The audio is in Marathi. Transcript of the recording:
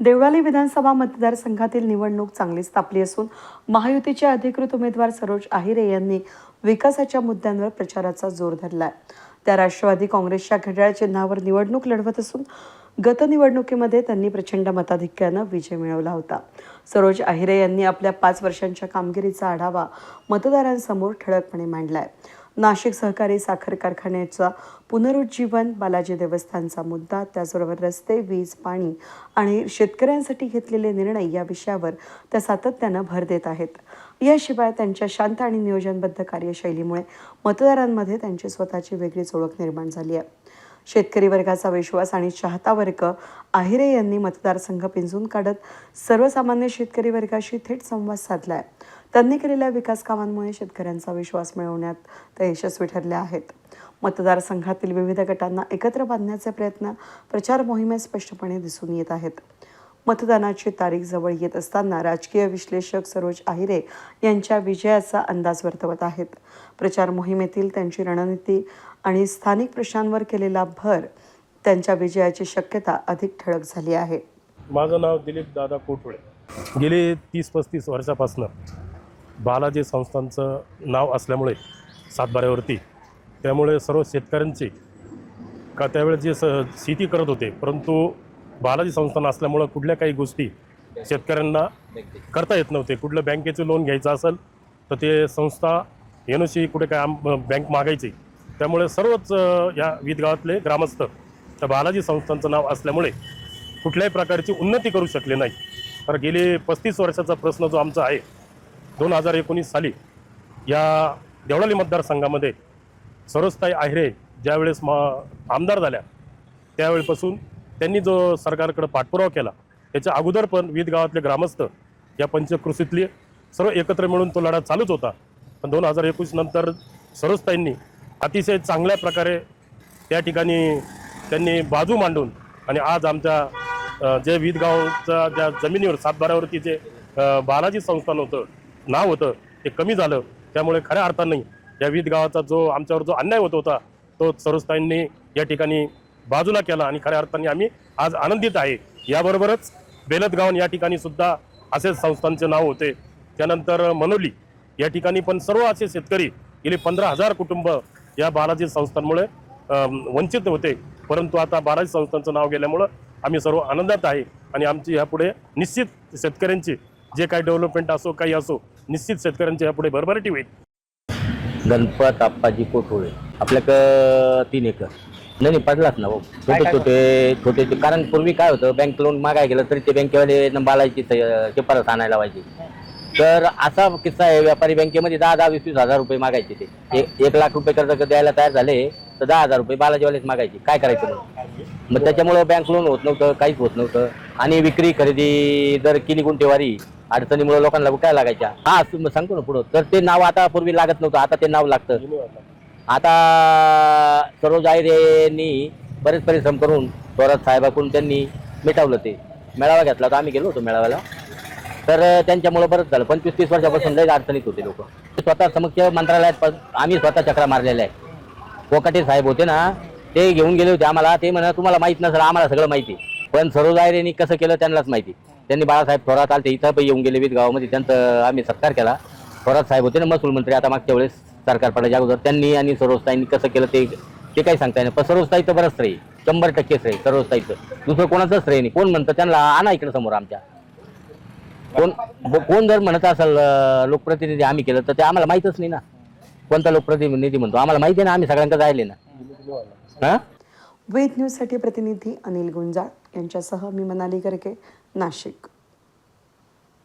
देवळाली विधानसभा मतदारसंघातील निवडणूक चांगलीच तापली असून महायुतीचे अधिकृत उमेदवार सरोज आहिरे यांनी विकासाच्या मुद्द्यांवर प्रचाराचा जोर धरलाय. त्या राष्ट्रवादी काँग्रेसच्या घड्याळ चिन्हावर निवडणूक लढवत असून गत निवडणुकीमध्ये त्यांनी प्रचंड मताधिक्यानं विजय मिळवला होता. सरोज आहिरे यांनी आपल्या पाच वर्षांच्या कामगिरीचा आढावा मतदारांसमोर ठळकपणे मांडलाय. नाशिक सहकारी साखर कारखान्याचा पुनरुज्जीवन बालाजी देवस्थानचा मुद्दा त्याचबरोबर रस्ते वीज पाणी आणि शेतकऱ्यांसाठी घेतलेले निर्णय या विषयावर त्या सातत्यानं भर देत आहेत. याशिवाय त्यांच्या शांत आणि नियोजनबद्ध कार्यशैलीमुळे मतदारांमध्ये त्यांची स्वतःची वेगळीच ओळख निर्माण झाली आहे. शेतकरी वर्गाचा विश्वास आणि चाहता वर्ग आहिरे यांनी मतदारसंघ पिंजून काढत सर्वसामान्य शेतकरी वर्गाशी थेट संवाद साधला आहे त्यांनी केलेल्या विकास कामांमुळे शेतकऱ्यांचा विश्वास मिळवण्यात ते यशस्वी ठरले आहेत. मतदारसंघातील विविध गटांना एकत्र बांधण्याचे प्रयत्न प्रचार मोहिमेत स्पष्टपणे दिसून येत आहेत. मतदानाची तारीख जवळ येत असताना राजकीय विश्लेषक सरोज आहिरे यांच्या विजयाचा अंदाज वर्तवत आहेत. प्रचार मोहिमेतील त्यांची रणनीती आणि स्थानिक प्रश्नांवर केलेला भर त्यांच्या विजयाची शक्यता अधिक ठळक झाली आहे. माझं नाव दिलीप दादा कोटवळे गेले तीस पस्तीस वर्षापासून बालाजी संस्थांचं नाव असल्यामुळे सातबाऱ्यावरती. त्यामुळे सर्व शेतकऱ्यांचे का त्यावेळेस जे स शेती करत होते परंतु बालाजी संस्थान असल्यामुळं कुठल्या काही गोष्टी शेतकऱ्यांना करता येत नव्हते. कुठलं बँकेचं लोन घ्यायचं असेल तर ते संस्था एन कुठे काय आम बँक मागायची. त्यामुळे सर्वच या विध गावातले ग्रामस्थ त्या बालाजी संस्थांचं नाव असल्यामुळे कुठल्याही प्रकारची उन्नती करू शकले नाही तर गेले पस्तीस वर्षाचा प्रश्न जो आमचा आहे दोन हजार एकोणीस साली या देवळाली मतदारसंघामध्ये सरोजताई आहिरे ज्यावेळेस मा आमदार झाल्या त्यावेळेपासून त्यांनी जो सरकारकडे पाठपुरावा केला त्याच्या अगोदर पण विविध गावातले ग्रामस्थ या पंचकृषीतले सर्व एकत्र मिळून तो लढा चालूच होता. पण दोन हजार एकोणीस नंतर सरोजताईंनी अतिशय चांगल्या प्रकारे त्या ठिकाणी त्यांनी बाजू मांडून आणि आज आमच्या जे जे विदगावच्या ज्या जमिनीवर सातबाऱ्यावरती जे बालाजी संस्थान होतं नाव होतं ते कमी झालं. त्यामुळे खऱ्या अर्थाने या विद गावाचा जो आमच्यावर जो अन्याय होत होता तो सरोजताईंनी या ठिकाणी बाजूला केला आणि खऱ्या अर्थाने आम्ही आज आनंदित आहे. याबरोबरच बेलतगावन या ठिकाणी सुद्धा असेच संस्थांचे नाव होते. त्यानंतर मनोली या ठिकाणी पण सर्व असे शेतकरी गेले पंधरा हजार कुटुंब या बालाजी संस्थांमुळे वंचित होते. परंतु आता बालाजी संस्थांचं नाव गेल्यामुळं आम्ही सर्व आनंदात आहे आणि आमची यापुढे निश्चित शेतकऱ्यांची जे काही डेव्हलपमेंट असो काही असो निश्चित शेतकऱ्यांची यापुढे भरभराटी होईल. गणपत आप्पाजी कोठोळे. आपल्याकडं तीन एकर. नाही नाही पडलाच ना भाऊ छोटे छोटे छोटे छोटे. कारण पूर्वी काय होतं बँक लोन मागाय गेलं तरी ते बँकेवाले न बालायची शिफारस आणायला पाहिजे तर असा किस्सा आहे व्यापारी बँकेमध्ये दहा दहा वीस वीस हजार रुपये मागायचे ते. एक लाख रुपये कर्ज द्यायला तयार झाले. तर दहा हजार रुपये बालाजीवालेच मागायचे. काय करायचं मग? मग त्याच्यामुळं बँक लोन होत नव्हतं काहीच होत नव्हतं. आणि विक्री खरेदी जर केली गुंठेवारी अडचणीमुळे लोकांना काय लागायच्या? हा मग सांगतो ना पुढं. तर ते नाव आता पूर्वी लागत नव्हतं आता ते नाव लागतं. आता सरोज आयरेनी बरेच परिश्रम करून स्वराज साहेबाकडून त्यांनी मिटावलं ते. मेळावा घेतला होता आम्ही गेलो होतो मेळाव्याला. तर त्यांच्यामुळे बरंच झालं. पंचवीस तीस वर्षापासून लई अडचणीत होते लोक. स्वतः समक्ष मंत्रालयात पण आम्ही स्वतः चक्रा मारलेल्या आहे कोकाटे साहेब होते ना ते घेऊन गेले होते आम्हाला. ते म्हणा तुम्हाला माहीत नसेल आम्हाला सगळं माहिती. पण सरोजायरेनी कसं केलं त्यांनाच माहिती. त्यांनी बाळासाहेब थोरात आलते इथं पण येऊन गेले विविध गावामध्ये त्यांचा आम्ही सत्कार केला. थोरात साहेब होते ना महसूल मंत्री आता मागच्या वेळेस सरकार पडायच्या अगोदर. त्यांनी आणि सरोजताईंनी कसं केलं ते ते काही सांगता येणार पण सरोजताईचं बरंच श्रेय. शंभर टक्के श्रेय सरोजताईचं. दुसरं कोणाचंच श्रेय नाही. कोण म्हणतं त्यांना आणा इकडे समोर आमच्या. कोण कोण जर म्हणत असेल लोकप्रतिनिधी आम्ही केलं तर ते आम्हाला माहीतच नाही ना. कोणता लोकप्रतिनिधी म्हणतो? आम्हाला माहिती आहे ना आम्ही सगळ्यांकडे जायले ना. हा? वेद न्यूजसाठी प्रतिनिधी अनिल गुंजाळ यांच्यासह मी मनाली करके नाशिक.